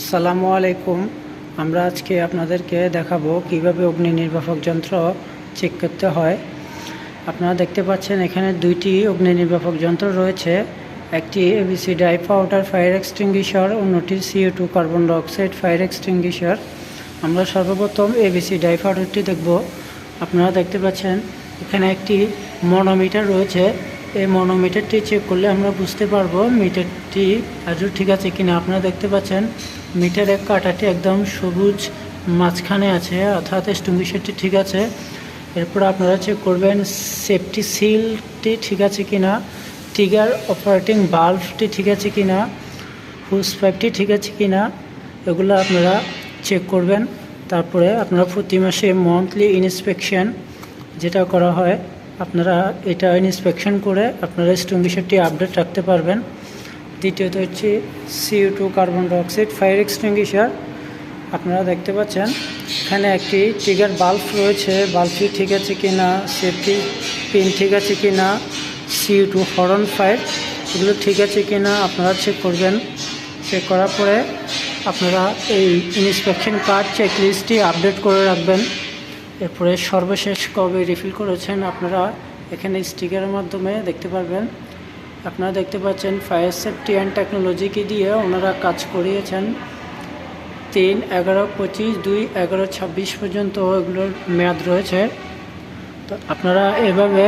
আসসালামু আলাইকুম। আমরা আজকে আপনাদেরকে দেখাবো কীভাবে অগ্নি নির্বাপক যন্ত্র চেক করতে হয়। আপনারা দেখতে পাচ্ছেন এখানে দুইটি অগ্নি নির্বাপক যন্ত্র রয়েছে। একটি ABC dry powder fire extinguisher অন্যটি CO two carbon dioxide fire extinguisher আমরা সর্বপ্রথম এবিসি ডাই পাউডারটি দেখব। আপনারা দেখতে পাচ্ছেন এখানে একটি মনোমিটার রয়েছে। এই মনোমিটারটি চেক করলে আমরা বুঝতে পারব মিটারটি আজও ঠিক আছে কিনা। আপনারা দেখতে পাচ্ছেন মিটারের কাঁটাটি একদম সবুজ মাঝখানে আছে, অর্থাৎ এক্সটিংগুইশারটি ঠিক আছে। এরপর আপনারা চেক করবেন সেফটি সিলটি ঠিক আছে কি না টিগার অপারেটিং বাল্বটি ঠিক আছে কি না হুস পাইপটি ঠিক আছে কি না এগুলো আপনারা চেক করবেন। তারপরে আপনারা প্রতি মাসে মান্থলি ইন্সপেকশন যেটা করা হয়, আপনারা এটা ইন্সপেকশন করে আপনারা এক্সটিংগুইশারটি আপডেট রাখতে পারবেন। দ্বিতীয়ত হচ্ছে CO two carbon dioxide fire extinguisher আপনারা দেখতে পাচ্ছেন, এখানে একটি ট্রিগার বাল্ব রয়েছে। বাল্বটি ঠিক আছে কি না সেফটি পিন ঠিক আছে কি না সিউ টু হরন ফায়ার এগুলো ঠিক আছে কি না আপনারা চেক করবেন। চেক করার পরে আপনারা এই ইন্সপেকশন কার্ড চেকলিস্টটি আপডেট করে রাখবেন। এরপরে সর্বশেষ কবে রিফিল করেছেন আপনারা এখানে স্টিকারের মাধ্যমে দেখতে পারবেন। আপনারা দেখতে পাচ্ছেন ফায়ার সেফটি অ্যান্ড টেকনোলজিকে দিয়ে ওনারা কাজ করিয়েছেন। তিন, এগারো, পঁচিশ, দুই, এগারো, ছাব্বিশ পর্যন্ত এগুলোর মেয়াদ রয়েছে। তো আপনারা এভাবে